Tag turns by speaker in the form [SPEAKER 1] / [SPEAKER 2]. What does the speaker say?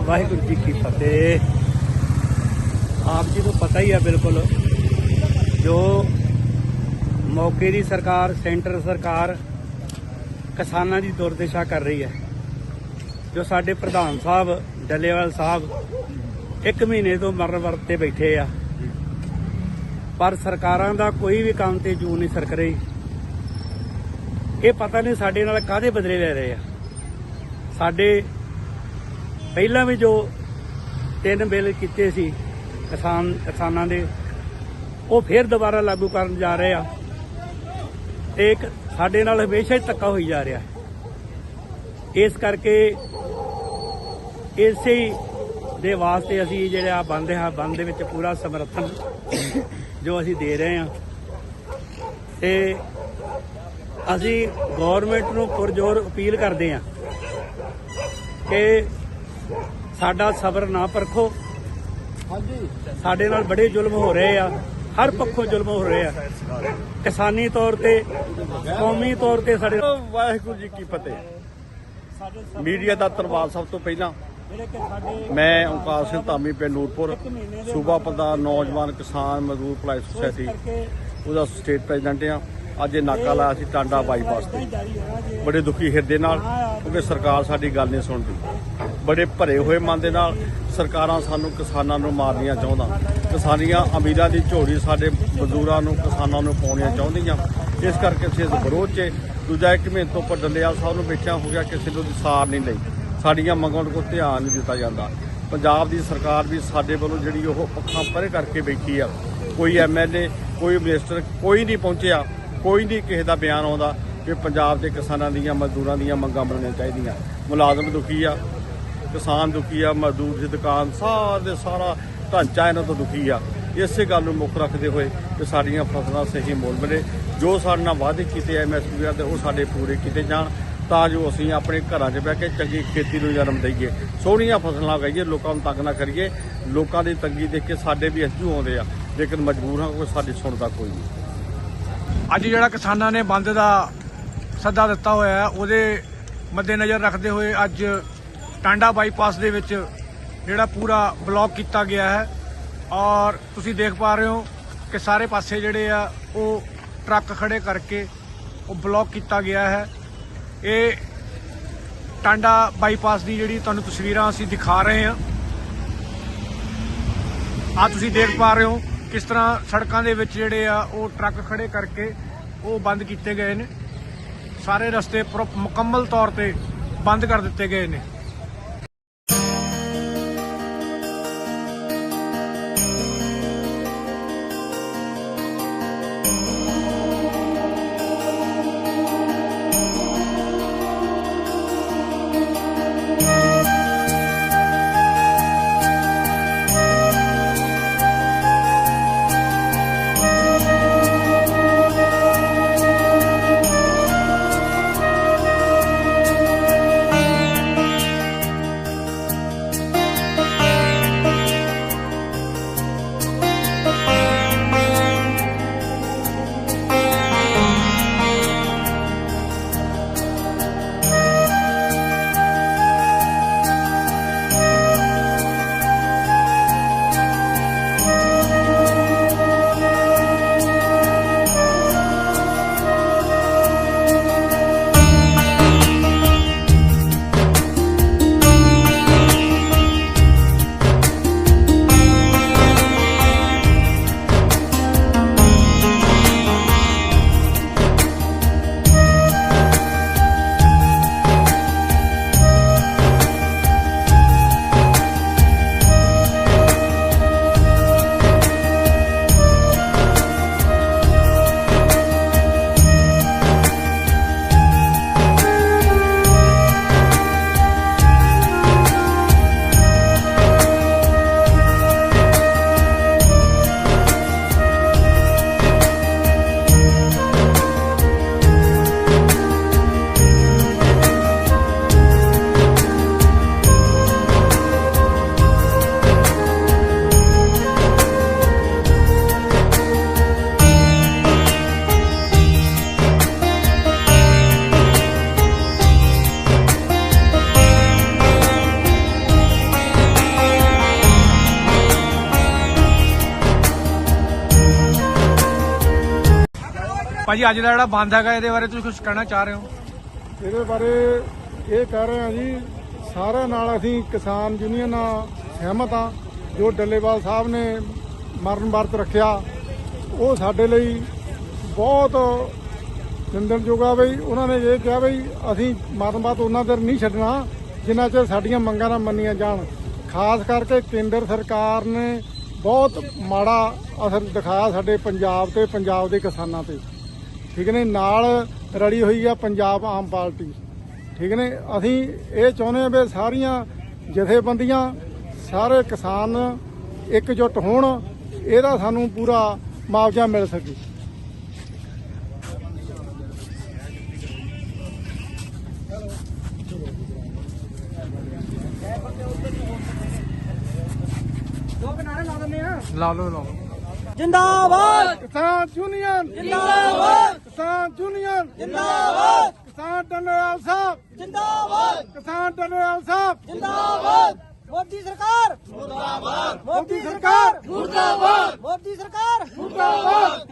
[SPEAKER 1] ਵਾਹਿਗੁਰੂ ਜੀ ਕੀ ਫਤਿਹ। ਆਪ ਜੀ ਨੂੰ ਪਤਾ ਹੀ ਆ ਬਿਲਕੁਲ ਜੋ ਮੌਕੇ ਦੀ ਸਰਕਾਰ, ਸੈਂਟਰ ਸਰਕਾਰ ਕਿਸਾਨਾਂ ਦੀ ਦੁਰਦਸ਼ਾ ਕਰ ਰਹੀ ਹੈ। ਜੋ ਸਾਡੇ ਪ੍ਰਧਾਨ ਸਾਹਿਬ, ਡੱਲੇਵਾਲ ਸਾਹਿਬ ਇੱਕ ਮਹੀਨੇ ਤੋਂ ਮਰਨ ਵਰਤ ਤੇ ਬੈਠੇ ਆ। ਪਰ ਸਰਕਾਰਾਂ ਦਾ ਕੋਈ ਵੀ ਕੰਮ ਤੇ ਜੂ ਨਹੀਂ ਸਰਕ ਰਹੀ। ਇਹ ਪਤਾ ਨਹੀਂ ਸਾਡੇ ਨਾਲ ਕਾਹਦੇ ਬਦਲੇ ਲੈ ਰਹੇ ਆ। ਸਾਡੇ ਪਹਿਲਾਂ ਵੀ ਜੋ ਤਿੰਨ ਬਿੱਲ ਕੀਤੇ ਸੀ ਕਿਸਾਨ ਕਿਸਾਨਾਂ ਦੇ, ਉਹ ਫਿਰ ਦੁਬਾਰਾ ਲਾਗੂ ਕਰਨ ਜਾ ਰਹੇ ਆ। ਤੇ ਇੱਕ ਸਾਡੇ ਨਾਲ ਹਮੇਸ਼ਾ ਹੀ ਧੱਕਾ ਹੋਈ ਜਾ ਰਿਹਾ। ਇਸ ਕਰਕੇ ਇਸੇ ਦੇ ਵਾਸਤੇ ਅਸੀਂ ਜਿਹੜੇ ਆ ਬੰਦ ਹਾਂ ਬੰਦ ਦੇ ਵਿੱਚ ਪੂਰਾ ਸਮਰਥਨ ਜੋ ਅਸੀਂ ਦੇ ਰਹੇ ਹਾਂ ਤੇ ਅਸੀਂ ਗਵਰਨਮੈਂਟ ਨੂੰ ਪੁਰਜ਼ੋਰ ਅਪੀਲ ਕਰਦੇ ਹਾਂ ਕਿ ਸਾਡਾ ਸਬਰ ਨਾ ਪਰਖੋ।
[SPEAKER 2] ਹਾਂਜੀ।
[SPEAKER 1] ਸਾਡੇ ਨਾਲ ਬੜੇ ਜ਼ੁਲਮ ਹੋ ਰਹੇ ਆ। ਹਰ ਪੱਖੋਂ ਜ਼ੁਲਮ ਹੋ ਰਹੇ ਆ। ਕਿਸਾਨੀ ਤੌਰ ਤੇ ਕੌਮੀ ਤੌਰ ਤੇ ਸਾਡੇ
[SPEAKER 2] ਵਾਹਿਗੁਰੂ ਜੀ ਕੀ ਫਤਿਹ। ਮੀਡੀਆ ਦਾ ਧੰਨਵਾਦ ਸਭ ਤੋਂ ਪਹਿਲਾਂ। ਮੈਂ ਓਂਕਾਰ ਸਿੰਘ ਧਾਮੀ ਪਿੰਡ ਨੂਰਪੁਰ ਸੂਬਾ ਪ੍ਰਧਾਨ ਨੌਜਵਾਨ ਕਿਸਾਨ ਮਜ਼ਦੂਰ ਭਲਾਈ ਸੁਸਾਇਟੀ। ਉਹਦਾ ਸਟੇਟ ਪ੍ਰੈਜ਼ੀਡੈਂਟ ਆ। ਅੱਜ ਇਹ ਨਾਕਾ ਲਾਇਆ ਸੀ ਟਾਂਡਾ ਬਾਈਪਾਸ ਤੇ। ਬੜੇ ਦੁਖੀ ਹਿਰਦੇ ਨਾਲ ਕਿਉਂਕਿ ਸਰਕਾਰ ਸਾਡੀ ਗੱਲ ਨਹੀਂ ਸੁਣਦੀ। ਬੜੇ ਭਰੇ ਹੋਏ ਮਨ ਦੇ ਨਾਲ ਸਰਕਾਰਾਂ ਸਾਨੂੰ ਕਿਸਾਨਾਂ ਨੂੰ ਮਾਰਨੀਆਂ ਚਾਹੁੰਦਾ। ਕਿਸਾਨੀਆਂ ਅਮੀਰਾਂ ਦੀ ਝੋਲੀ ਸਾਡੇ ਮਜ਼ਦੂਰਾਂ ਨੂੰ, ਕਿਸਾਨਾਂ ਨੂੰ ਪਾਉਣੀਆਂ ਚਾਹੁੰਦੀਆਂ। ਇਸ ਕਰਕੇ ਅਸੀਂ ਇਸ ਵਿਰੋਧ 'ਚ ਦੂਜਾ ਇੱਕ ਮਹੀਨੇ ਤੋਂ ਉੱਪਰ ਡੰਡਿਆਲ ਸਾਹਿਬ ਨੂੰ ਵੇਚਿਆ ਹੋ ਗਿਆ ਕਿਸੇ ਨੂੰ ਸਾਰ ਨਹੀਂ ਲਈ। ਸਾਡੀਆਂ ਮੰਗਾਂ ਨੂੰ ਕੋਈ ਧਿਆਨ ਨਹੀਂ ਦਿੱਤਾ ਜਾਂਦਾ। ਪੰਜਾਬ ਦੀ ਸਰਕਾਰ ਵੀ ਸਾਡੇ ਵੱਲੋਂ ਜਿਹੜੀ ਉਹ ਅੱਖਾਂ ਪਰੇ ਕਰਕੇ ਬੈਠੀ ਆ। ਕੋਈ ਐਮਐਲਏ ਕੋਈ ਮਿਨਿਸਟਰ ਕੋਈ ਨਹੀਂ ਪਹੁੰਚਿਆ। ਕੋਈ ਨਹੀਂ ਕਿਸੇ ਦਾ ਬਿਆਨ ਆਉਂਦਾ ਕਿ ਪੰਜਾਬ ਦੇ ਕਿਸਾਨਾਂ ਦੀਆਂ, ਮਜ਼ਦੂਰਾਂ ਦੀਆਂ ਮੰਗਾਂ ਮੰਨਣੀਆਂ ਚਾਹੀਦੀਆਂ। ਮੁਲਾਜ਼ਮ ਦੁਖੀ ਆ। ਕਿਸਾਨ ਦੁਖੀ ਆ, ਮਜ਼ਦੂਰ ਦੀ ਦੁਕਾਨ ਸਾਰੇ ਸਾਰਾ ਢਾਂਚਾ ਇਹਨਾਂ ਤੋਂ ਦੁਖੀ ਆ। ਇਸੇ ਗੱਲ ਨੂੰ ਮੁੱਖ ਰੱਖਦੇ ਹੋਏ ਕਿ ਸਾਡੀਆਂ ਫਸਲਾਂ ਸਹੀ ਮੁੱਲ ਮਿਲੇ। ਜੋ ਸਾਡੇ ਨਾਲ ਵਾਅਦੇ ਕੀਤੇ ਐਮਐਸਪੀ ਦੇ ਉਹ ਸਾਡੇ ਪੂਰੇ ਕੀਤੇ ਜਾਣ ਤਾਂ ਜੋ ਅਸੀਂ ਆਪਣੇ ਘਰਾਂ 'ਚ ਬਹਿ ਕੇ ਚੰਗੀ ਖੇਤੀ ਨੂੰ ਜਨਮ ਦਈਏ। ਸੋਹਣੀਆਂ ਫਸਲਾਂ ਉਗਾਈਏ, ਲੋਕਾਂ ਨੂੰ ਤੰਗ ਨਾ ਕਰੀਏ। ਲੋਕਾਂ ਦੀ ਤੰਗੀ ਦੇਖ ਕੇ ਸਾਡੇ ਵੀ ਹੰਝੂ ਆਉਂਦੇ ਆ। ਲੇਕਿਨ ਮਜਬੂਰ ਹਾਂ ਕੋਈ ਸਾਡੀ ਸੁਣਦਾ ਕੋਈ ਨਹੀਂ।
[SPEAKER 3] ਅੱਜ ਜਿਹੜਾ ਕਿਸਾਨਾਂ ਨੇ ਬੰਦ ਦਾ ਸੱਦਾ ਦਿੱਤਾ ਹੋਇਆ ਹੈ ਉਹਦੇ ਮੱਦੇਨਜ਼ਰ ਰੱਖਦੇ ਹੋਏ ਅੱਜ ਟਾਂਡਾ ਬਾਈਪਾਸ ਦੇ ਵਿੱਚ ਜਿਹੜਾ ਪੂਰਾ ਬਲੌਕ ਕੀਤਾ ਗਿਆ ਹੈ। ਔਰ ਤੁਸੀਂ ਦੇਖ ਪਾ ਰਹੇ ਹੋ ਕਿ ਸਾਰੇ ਪਾਸੇ ਜਿਹੜੇ ਆ, ਉਹ ਟਰੱਕ ਖੜੇ ਕਰਕੇ ਉਹ ਬਲੌਕ ਕੀਤਾ ਗਿਆ ਹੈ। ਇਹ ਟਾਂਡਾ ਬਾਈਪਾਸ ਦੀ ਜਿਹੜੀ ਤੁਹਾਨੂੰ ਤਸਵੀਰਾਂ ਅਸੀਂ ਦਿਖਾ ਰਹੇ ਹਾਂ। ਆ ਤੁਸੀਂ ਦੇਖ ਪਾ ਰਹੇ ਹੋ ਕਿਸ ਤਰ੍ਹਾਂ ਸੜਕਾਂ ਦੇ ਵਿੱਚ ਜਿਹੜੇ ਆ, ਉਹ ਟਰੱਕ ਖੜੇ ਕਰਕੇ ਉਹ ਬੰਦ ਕੀਤੇ ਗਏ ਨੇ। ਸਾਰੇ ਰਸਤੇ ਪ੍ਰੋ- ਮੁਕੰਮਲ ਤੌਰ ਤੇ ਬੰਦ ਕਰ ਦਿੱਤੇ ਗਏ ਨੇ। ਭਾਜੀ, ਅੱਜ ਦਾ ਜਿਹੜਾ ਬੰਦ ਹੈਗਾ, ਇਹਦੇ ਬਾਰੇ ਤੁਸੀਂ ਕੁਝ ਕਹਿਣਾ ਚਾਹ ਰਹੇ ਹੋ?
[SPEAKER 4] ਇਹਦੇ ਬਾਰੇ ਇਹ ਕਹਿ ਰਹੇ ਹਾਂ ਜੀ, ਸਾਰਿਆਂ ਨਾਲ ਅਸੀਂ ਕਿਸਾਨ ਯੂਨੀਅਨ ਨਾਲ ਸਹਿਮਤ ਹਾਂ। ਜੋ ਡੱਲੇਵਾਲ ਸਾਹਿਬ ਨੇ ਮਰਨ ਵਰਤ ਰੱਖਿਆ, ਉਹ ਸਾਡੇ ਲਈ ਬਹੁਤ ਨਿੰਦਣਯੋਗ ਆ ਬਈ। ਉਹਨਾਂ ਨੇ ਇਹ ਕਿਹਾ ਬਈ, ਅਸੀਂ ਮਰਨ ਵਰਤ ਉਹਨਾਂ ਦਰ ਨਹੀਂ ਛੱਡਣਾ, ਜਿੰਨਾ ਚਿਰ ਸਾਡੀਆਂ ਮੰਗਾਂ ਨਾ ਮੰਨੀਆਂ ਜਾਣ। ਖਾਸ ਕਰਕੇ ਕੇਂਦਰ ਸਰਕਾਰ ਨੇ ਬਹੁਤ ਮਾੜਾ ਅਸਰ ਦਿਖਾਇਆ ਸਾਡੇ ਪੰਜਾਬ ਤੇ, ਪੰਜਾਬ ਦੇ ਕਿਸਾਨਾਂ ਤੇ। ਠੀਕ ਨੇ? ਨਾਲ ਰਲੀ ਹੋਈ ਆ ਪੰਜਾਬ ਆਮ ਪਾਰਟੀ। ਠੀਕ ਨੇ? ਅਸੀਂ ਇਹ ਚਾਹੁੰਦੇ ਹਾਂ ਵੀ ਸਾਰੀਆਂ ਜਥੇਬੰਦੀਆਂ ਸਾਰੇ ਕਿਸਾਨ ਇਕਜੁੱਟ ਹੋਣ ਇਹਦਾ ਸਾਨੂੰ ਪੂਰਾ ਮੁਆਵਜ਼ਾ ਮਿਲ ਸਕੇ।
[SPEAKER 3] ਲਾ ਲਓ ਲਾ ਲਓ।
[SPEAKER 5] ਜਿੰਦਾਬਾਦ!
[SPEAKER 4] ਕਿਸਾਨ ਯੂਨੀਅਨ।
[SPEAKER 5] ਜਿੰਦਾਬਾਦ!
[SPEAKER 4] ਕਿਸਾਨ ਯੂਨੀਅਨ
[SPEAKER 5] ਜਿੰਦਾਬਾਦ।
[SPEAKER 4] ਕਿਸਾਨ ਡਨੋਵਾਲ ਸਾਹਿਬ
[SPEAKER 5] ਜਿੰਦਾਬਾਦ।
[SPEAKER 4] ਕਿਸਾਨ ਡਨੋਵਾਲ ਸਾਹਿਬ
[SPEAKER 5] ਜਿੰਦਾਬਾਦ। ਮੋਦੀ ਸਰਕਾਰ। ਮੁਰਦਾਬਾਦ। ਮੋਦੀ ਸਰਕਾਰ। ਮੁਰਦਾਬਾਦ। ਮੋਦੀ ਸਰਕਾਰ। ਮੁਰਦਾਬਾਦ।